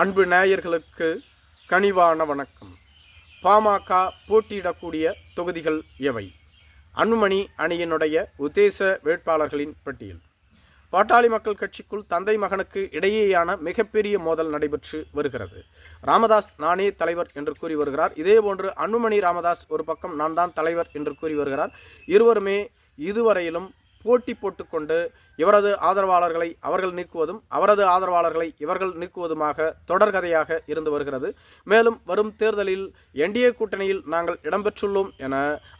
அன்பு நேயர்களுக்கு கனிவான வணக்கம். பாமக போட்டியிடக்கூடிய தொகுதிகள் எவை? அன்புமணி அணியினுடைய உத்தேச வேட்பாளர்களின் பட்டியல். பாட்டாளி மக்கள் கட்சிக்குள் தந்தை மகனுக்கு இடையேயான மிகப்பெரிய மோதல் நடைபெற்று வருகிறது. ராமதாஸ் நானே தலைவர் என்று கூறி வருகிறார். இதேபோன்று அன்புமணி ராமதாஸ் ஒரு பக்கம் நான் தான் தலைவர் என்று கூறி வருகிறார். இருவருமே இதுவரையிலும் போட்டி போட்டுக்கொண்டு இவரது ஆதரவாளர்களை அவர்கள் நீக்குவதும் அவரது ஆதரவாளர்களை இவர்கள் நீக்குவதுமாக தொடர்கதையாக இருந்து வருகிறது. மேலும் வரும் தேர்தலில் என்டிஏ கூட்டணியில் நாங்கள் இடம்பெற்றுள்ளோம் என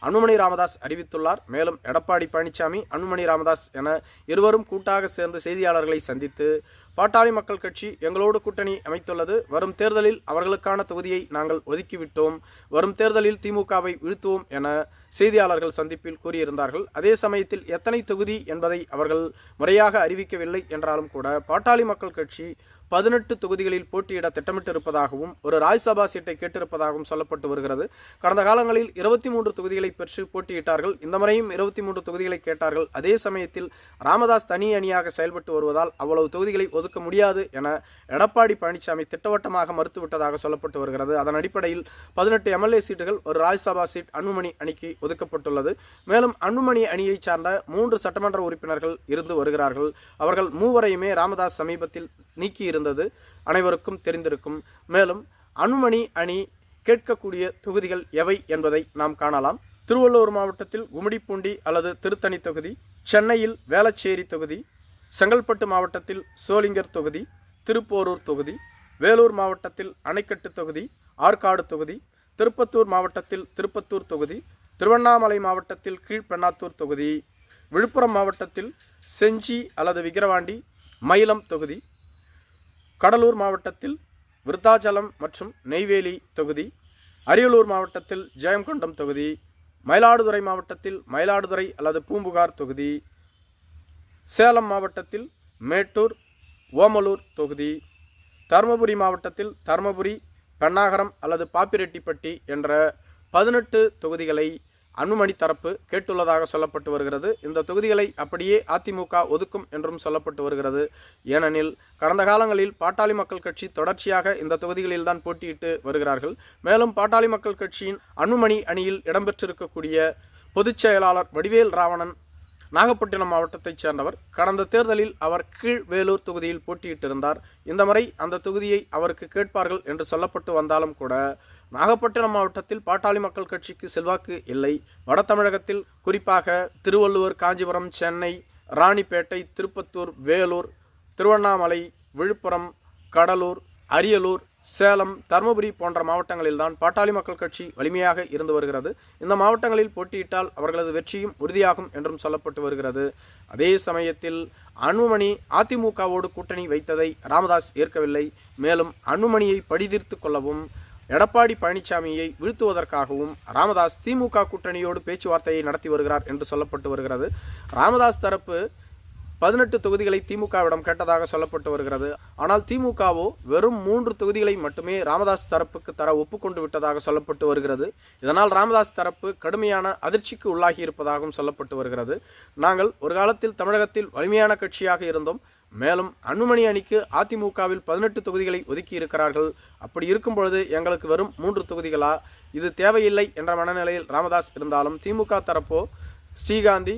அன்புமணி ராமதாஸ் அறிவித்துள்ளார். மேலும் எடப்பாடி பழனிசாமி அன்புமணி ராமதாஸ் என இருவரும் கூட்டாக சேர்ந்து செய்தியாளர்களை சந்தித்து பாட்டாளி மக்கள் கட்சி எங்களோடு கூட்டணி அமைத்துள்ளது. வரும் தேர்தலில் அவர்களுக்கான தொகுதியை நாங்கள் ஒதுக்கிவிட்டோம். வரும் தேர்தலில் திமுகவை வீழ்த்துவோம் என செய்தியாளர்கள் சந்திப்பில் கூறியிருந்தார்கள். அதே சமயத்தில் எத்தனை தொகுதி என்பதை அவர்கள் முறையாக அறிவிக்கவில்லை என்றாலும் கூட பாட்டாளி மக்கள் கட்சி பதினெட்டு தொகுதிகளில் போட்டியிட திட்டமிட்டிருப்பதாகவும் ஒரு ராஜ்சபா சீட்டை கேட்டிருப்பதாகவும் சொல்லப்பட்டு வருகிறது. கடந்த காலங்களில் இருபத்தி மூன்று தொகுதிகளை பெற்று போட்டியிட்டார்கள். இந்த முறையும் இருபத்தி மூன்று தொகுதிகளை கேட்டார்கள். அதே சமயத்தில் ராமதாஸ் தனி அணியாக செயல்பட்டு வருவதால் அவ்வளவு தொகுதிகளை ஒதுக்க முடியாது என எடப்பாடி பழனிசாமி திட்டவட்டமாக மறுத்துவிட்டதாக சொல்லப்பட்டு வருகிறது. அதன் அடிப்படையில் பதினெட்டு எம்எல்ஏ சீட்டுகள் ஒரு ராஜ்சபா சீட் அன்புமணி அணிக்கு ஒதுக்கப்பட்டுள்ளது. மேலும் அன்புமணி அணியைச் சார்ந்த மூன்று சட்டமன்ற உறுப்பினர்கள் இருந்து வருகிறார்கள். அவர்கள் மூவரையுமே ராமதாஸ் சமீபத்தில் நீக்கி இருந்தது அனைவருக்கும் தெரிந்திருக்கும். மேலும் அன்புமணி அணி கேட்கக்கூடிய தொகுதிகள் எவை என்பதை நாம் காணலாம். திருவள்ளூர் மாவட்டத்தில் கும்மிடிப்பூண்டி அல்லது திருத்தணி தொகுதி சென்னையில் வேளச்சேரி தொகுதி செங்கல்பட்டு மாவட்டத்தில் சோளிங்கர் தொகுதி திருப்போரூர் தொகுதி வேலூர் மாவட்டத்தில் அணைக்கட்டு தொகுதி ஆற்காடு தொகுதி திருப்பத்தூர் மாவட்டத்தில் திருப்பத்தூர் தொகுதி திருவண்ணாமலை மாவட்டத்தில் கீழ்பெண்ணாத்தூர் தொகுதி விழுப்புரம் மாவட்டத்தில் செஞ்சி அல்லது விக்கிரவாண்டி மயிலம் தொகுதி கடலூர் மாவட்டத்தில் விருத்தாச்சலம் மற்றும் நெய்வேலி தொகுதி அரியலூர் மாவட்டத்தில் ஜெயங்கொண்டம் தொகுதி மயிலாடுதுறை மாவட்டத்தில் மயிலாடுதுறை அல்லது பூம்புகார் தொகுதி சேலம் மாவட்டத்தில் மேட்டூர் ஓமலூர் தொகுதி தருமபுரி மாவட்டத்தில் தருமபுரி பெண்ணாகரம் அல்லது பாப்பிரெட்டிப்பட்டி என்ற பதினெட்டு தொகுதிகளை அன்புமணி தரப்பு கேட்டுள்ளதாக சொல்லப்பட்டு வருகிறது. இந்த தொகுதிகளை அப்படியே அதிமுக ஒதுக்கும் என்றும் சொல்லப்பட்டு வருகிறது. ஏனெனில் கடந்த காலங்களில் பாட்டாளி மக்கள் கட்சி தொடர்ச்சியாக இந்த தொகுதிகளில் தான் போட்டியிட்டு வருகிறார்கள். மேலும் பாட்டாளி மக்கள் கட்சியின் அன்புமணி அணியில் இடம்பெற்றிருக்கக்கூடிய பொதுச் செயலாளர் வடிவேல் ராவணன் நாகப்பட்டினம் மாவட்டத்தைச் சேர்ந்தவர். கடந்த தேர்தலில் அவர் கீழ்வேலூர் தொகுதியில் போட்டியிட்டிருந்தார். இந்த முறை அந்த தொகுதியை அவருக்கு கேட்பார்கள் என்று சொல்லப்பட்டு வந்தாலும் கூட நாகப்பட்டினம் மாவட்டத்தில் பாட்டாளி மக்கள் கட்சிக்கு செல்வாக்கு இல்லை. வட தமிழகத்தில் குறிப்பாக திருவள்ளுவர் காஞ்சிபுரம் சென்னை ராணிப்பேட்டை திருப்பத்தூர் வேலூர் திருவண்ணாமலை விழுப்புரம் கடலூர் அரியலூர் சேலம் தருமபுரி போன்ற மாவட்டங்களில்தான் பாட்டாளி மக்கள் கட்சி வலிமையாக இருந்து வருகிறது. இந்த மாவட்டங்களில் போட்டியிட்டால் அவர்களது வெற்றியும் உறுதியாகும் என்றும் சொல்லப்பட்டு வருகிறது. அதே சமயத்தில் அன்புமணி அதிமுகவோடு கூட்டணி வைத்ததை ராமதாஸ் ஏற்கவில்லை. மேலும் அன்புமணியை படிதீர்த்து கொள்ளவும் எடப்பாடி பழனிசாமியை வீழ்த்துவதற்காகவும் ராமதாஸ் திமுக கூட்டணியோடு பேச்சுவார்த்தையை நடத்தி வருகிறார் என்று சொல்லப்பட்டு வருகிறது. ராமதாஸ் தரப்பு பதினெட்டு தொகுதிகளை திமுகவிடம் கேட்டதாக சொல்லப்பட்டு வருகிறது. ஆனால் திமுகவோ வெறும் மூன்று தொகுதிகளை மட்டுமே ராமதாஸ் தரப்புக்கு தர ஒப்புக்கொண்டு விட்டதாக சொல்லப்பட்டு வருகிறது. இதனால் ராமதாஸ் தரப்பு கடுமையான அதிர்ச்சிக்கு உள்ளாகி இருப்பதாகவும் சொல்லப்பட்டு வருகிறது. நாங்கள் ஒரு காலத்தில் தமிழகத்தில் வலிமையான கட்சியாக இருந்தோம். மேலும் அன்புமணி அணிக்கு அதிமுகவில் பதினெட்டு தொகுதிகளை ஒதுக்கி இருக்கிறார்கள் அப்படி இருக்கும் பொழுது எங்களுக்கு வரும் மூன்று தொகுதிகளா? இது தேவையில்லை என்ற மனநிலையில் ராமதாஸ் இருந்தாலும் திமுக தரப்போ ஸ்ரீகாந்தி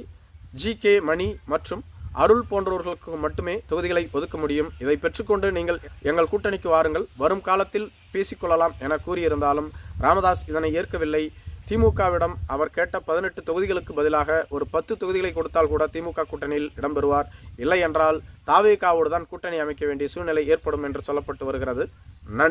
ஜி கே மணி மற்றும் அருள் போன்றவர்களுக்கு மட்டுமே தொகுதிகளை ஒதுக்க முடியும். இதை பெற்றுக்கொண்டு நீங்கள் எங்கள் கூட்டணிக்கு வாருங்கள். வரும் காலத்தில் பேசிக்கொள்ளலாம் என கூறியிருந்தாலும் ராமதாஸ் இதனை ஏற்கவில்லை. திமுகவிடம் அவர் கேட்ட பதினெட்டு தொகுதிகளுக்கு பதிலாக ஒரு பத்து தொகுதிகளை கொடுத்தால் கூட திமுக கூட்டணியில் இடம்பெறுவார். இல்லை என்றால் தாவேகாவோடு தான் கூட்டணி அமைக்க வேண்டிய சூழ்நிலை ஏற்படும் என்று சொல்லப்பட்டு வருகிறது. நன்றி.